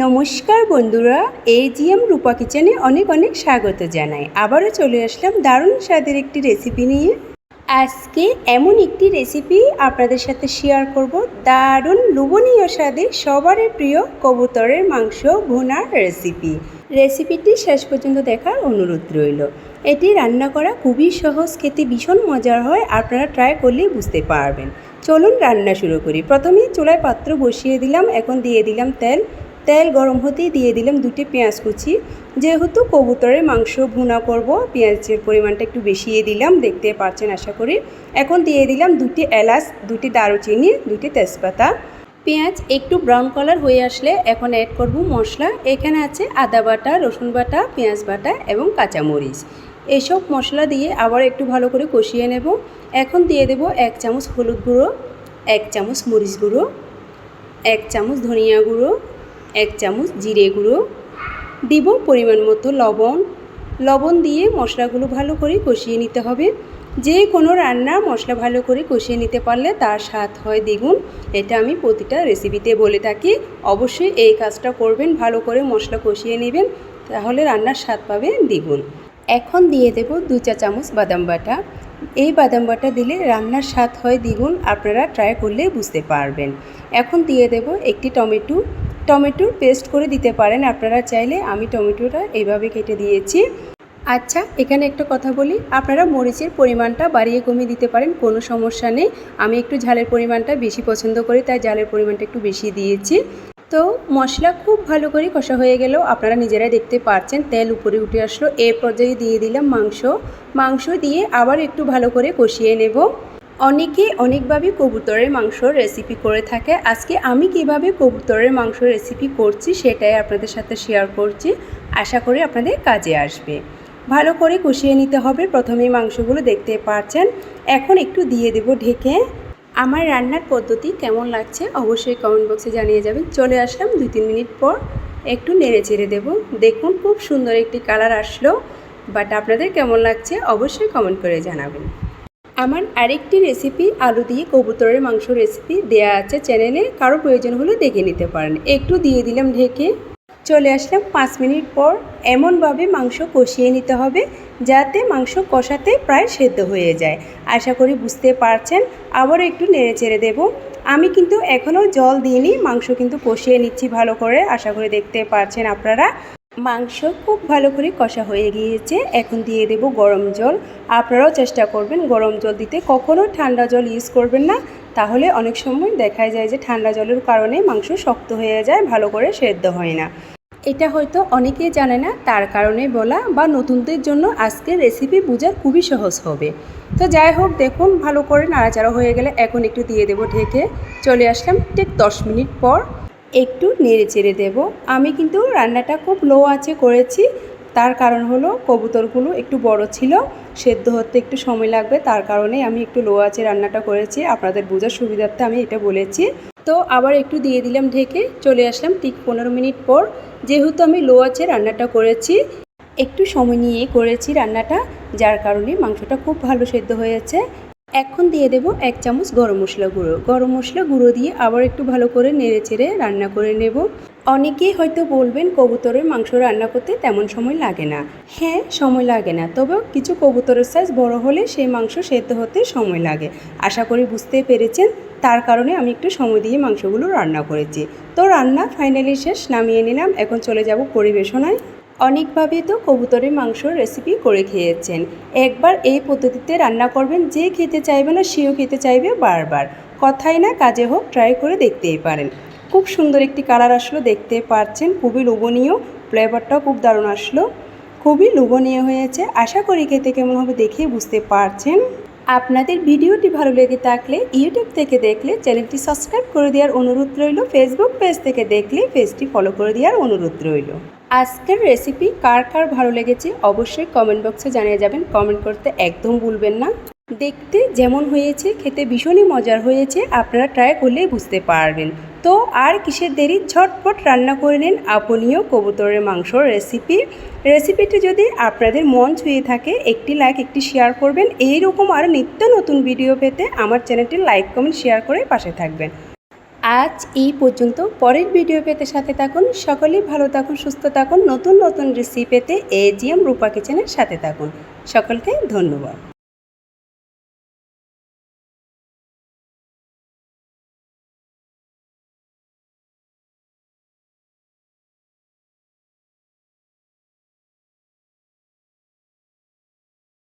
নমস্কার বন্ধুরা, এজিএম রূপা কিচেনে অনেক অনেক স্বাগত জানাই। আবারও চলে আসলাম দারুণ স্বাদের একটি রেসিপি নিয়ে। আজকে এমন একটি রেসিপি আপনাদের সাথে শেয়ার করব। দারুণ লোভনীয় স্বাদে সবারই প্রিয় কবুতরের মাংস ভুনার রেসিপি। রেসিপিটি শেষ পর্যন্ত দেখার অনুরোধ রইল। এটি রান্না করা খুবই সহজ, খেতে ভীষণ মজার হয়, আপনারা ট্রাই করলেই বুঝতে পারবেন। চলুন রান্না শুরু করি। প্রথমে চুলায় পাত্র বসিয়ে দিলাম, এখন দিয়ে দিলাম তেল। তেল গরম হতেই দিয়ে দিলাম দুটি পেঁয়াজ কুচি। যেহেতু কবুতরের মাংস ভুনা করব, পেঁয়াজের পরিমাণটা একটু বেশিয়ে দিলাম, দেখতে পারছেন আশা করি। এখন দিয়ে দিলাম দুটি এলাচ, দুটি দারুচিনি, দুটি তেজপাতা। পেঁয়াজ একটু ব্রাউন কালার হয়ে আসলে এখন অ্যাড করব মশলা। এখানে আছে আদা বাটা, রসুন বাটা, পেঁয়াজ বাটা এবং কাঁচামরিচ। এসব মশলা দিয়ে আবার একটু ভালো করে কষিয়ে নেব। এখন দিয়ে দেব এক চামচ হলুদ গুঁড়ো, এক চামচ মরিচ গুঁড়ো, এক চামচ ধনিয়া গুঁড়ো এক চামচ জিরে গুঁড়ো। দিব পরিমাণ মতো লবণ। লবণ দিয়ে মশলাগুলো ভালো করে কষিয়ে নিতে হবে। যে কোনো রান্না মশলা ভালো করে কষিয়ে নিতে পারলে তার স্বাদ হয় দ্বিগুণ। এটা আমি প্রতিটা রেসিপিতে বলে থাকি। অবশ্যই এই কাজটা করবেন, ভালো করে মশলা কষিয়ে নেবেন, তাহলে রান্নার স্বাদ পাবে দ্বিগুণ। এখন দিয়ে দেব দু চা চামচ বাদাম বাটা। এই বাদাম বাটা দিলে রান্নার স্বাদ হয় দ্বিগুণ। আপনারা ট্রাই করলে বুঝতে পারবেন। এখন দিয়ে দেব একটি টমেটো। টমেটোর পেস্ট করে দিতে পারেন আপনারা চাইলে। আমি টমেটোটা এইভাবে কেটে দিয়েছি। আচ্ছা এখানে একটা কথা বলি। আপনারা মরিচের পরিমাণটা বাড়িয়ে কমিয়ে দিতে পারেন, কোনো সমস্যা নেই। আমি একটু ঝালের পরিমাণটা বেশি পছন্দ করি, তাই ঝালের পরিমাণটা একটু বেশি দিয়েছি। তো মশলা খুব ভালো করে কষা হয়ে গেল আপনারা নিজেরাই দেখতে পাচ্ছেন, তেল উপরে উঠে আসলো। এর পর্যায়ে দিয়ে দিলাম মাংস মাংস দিয়ে আবার একটু ভালো করে কষিয়ে নেব। অনেকে অনেকভাবে কবুতরের মাংস রেসিপি করে থাকে। আজকে আমি কীভাবে কবুতরের মাংস রেসিপি করছি সেটাই আপনাদের সাথে শেয়ার করছি। আশা করি আপনাদের কাজে আসবে। ভালো করে কষিয়ে নিতে হবে। প্রথমেই মাংসগুলো দেখতে পাচ্ছেন। এখন একটু দিয়ে দেব ঢেকে। আমার রান্নার পদ্ধতি কেমন লাগছে অবশ্যই কমেন্ট বক্সে জানিয়ে যাবেন। চলে আসলাম দুই তিন মিনিট পর একটু নেড়ে চেড়ে দেবো। দেখুন খুব সুন্দর একটি কালার আসলো। বাট আপনাদের কেমন লাগছে অবশ্যই কমেন্ট করে জানাবেন। আমার আরেকটি রেসিপি আলু দিয়ে কবুতরের মাংস রেসিপি দেয়া আছে চ্যানেলে কারও প্রয়োজন হলে দেখে নিতে পারেন। একটু দিয়ে দিলাম ঢেকে। চলে আসলাম পাঁচ মিনিট পর। এমনভাবে মাংস কষিয়ে নিতে হবে যাতে মাংস কষাতে প্রায় সেদ্ধ হয়ে যায়। আশা করি বুঝতে পারছেন। আবার একটু নেড়ে চেড়ে দেবো। আমি কিন্তু এখনও জল দিইনি। মাংস কিন্তু কষিয়ে নিচ্ছি ভালো করে। আশা করি দেখতে পারছেন আপনারা। মাংস খুব ভালো করে কষা হয়ে গিয়েছে। এখন দিয়ে দেব গরম জল। আপনারাও চেষ্টা করবেন গরম জল দিতে। কখনও ঠান্ডা জল ইউজ করবেন না। তাহলে অনেক সময় দেখা যায় যে ঠান্ডা জলের কারণে মাংস শক্ত হয়ে যায়, ভালো করে সেদ্ধ হয় না। এটা হয়তো অনেকেই জানে না, তার কারণে বলা বা নতুনদের জন্য আজকের রেসিপি বোঝার খুবই সহজ হবে। তো যাই হোক, দেখুন, ভালো করে নাড়াচাড়া হয়ে গেলে এখন একটু দিয়ে দেবো ঢেকে। চলে আসলাম ঠিক দশ মিনিট পর। একটু নেড়ে চেড়ে দেবো। আমি কিন্তু রান্নাটা খুব লো আছে করেছি। তার কারণ হলো কবুতরগুলো একটু বড় ছিল, সেদ্ধ হতে একটু সময় লাগবে। তার কারণে আমি একটু লো আছে রান্নাটা করেছি। আপনাদের বোঝার সুবিধার্থে আমি এটা বলেছি। তো আবার একটু দিয়ে দিলাম ঢেকে। চলে আসলাম ঠিক পনেরো মিনিট পর। যেহেতু আমি লো আছে রান্নাটা করেছি, একটু সময় নিয়ে করেছি রান্নাটা, যার কারণে মাংসটা খুব ভালো সেদ্ধ হয়েছে। এখন দিয়ে দেব এক চামচ গরম মশলা গুঁড়ো। গরম মশলা গুঁড়ো দিয়ে আবার একটু ভালো করে নেড়ে চেড়ে রান্না করে নেব। অনেকেই হয়তো বলবেন কবুতরের মাংস রান্না করতে তেমন সময় লাগে না। হ্যাঁ সময় লাগে না। তবে কিছু কবুতরের সাইজ বড় হলে সেই মাংস সেদ্ধ হতে সময় লাগে। আশা করি বুঝতে পেরেছেন। তার কারণে আমি একটু সময় দিয়ে মাংসগুলো রান্না করেছি। তো রান্না ফাইনালি শেষ, নামিয়ে নিলাম। এখন চলে যাব পরিবেশনায়। অনেকভাবে তো কবুতরের মাংসর রেসিপি করে খেয়েছেন। একবার এই পদ্ধতিতে রান্না করবেন, যে খেতে চাইবে না সেও খেতে চাইবে বারবার। কথাই না, কাজে হোক ট্রাই করে দেখতেই পারেন। খুব সুন্দর একটি কালার আসলো, দেখতে পাচ্ছেন, খুবই লোভনীয়। ফ্লেভারটাও খুব দারুণ আসলো। খুবই লোভনীয় হয়েছে। আশা করি খেতে কেমন হবে দেখে বুঝতে পারছেন। আপনাদের ভিডিওটি ভালো লেগে থাকলে ইউটিউব থেকে দেখলে চ্যানেলটি সাবস্ক্রাইব করে দেওয়ার অনুরোধ রইল। ফেসবুক পেজ থেকে দেখলে পেজটি ফলো করে দেওয়ার অনুরোধ রইল। আজকের রেসিপি কার কার ভালো লেগেছে অবশ্যই কমেন্ট বক্সে জানিয়ে যাবেন। কমেন্ট করতে একদম ভুলবেন না। দেখতে যেমন হয়েছে, খেতে ভীষণই মজার হয়েছে, আপনারা ট্রাই করলেই বুঝতে পারবেন। তো আর কিসের দেরি? ঝটপট রান্না করে নিন আপনিও কবুতরের মাংসর রেসিপি রেসিপিটি যদি আপনাদের মন ছুঁয়ে থাকে, একটি লাইক একটি শেয়ার করবেন। এই রকম আরও নিত্য নতুন ভিডিও পেতে আমার চ্যানেলটি লাইক কমেন্ট শেয়ার করে পাশে থাকবেন। আজ এই পর্যন্ত। পরের ভিডিও পেতে সাথে থাকুন। সকলেই ভালো থাকুন, সুস্থ থাকুন। নতুন নতুন রেসিপি পেতে এজিএম রূপা কিচেনের সাথে থাকুন। সকলকে ধন্যবাদ।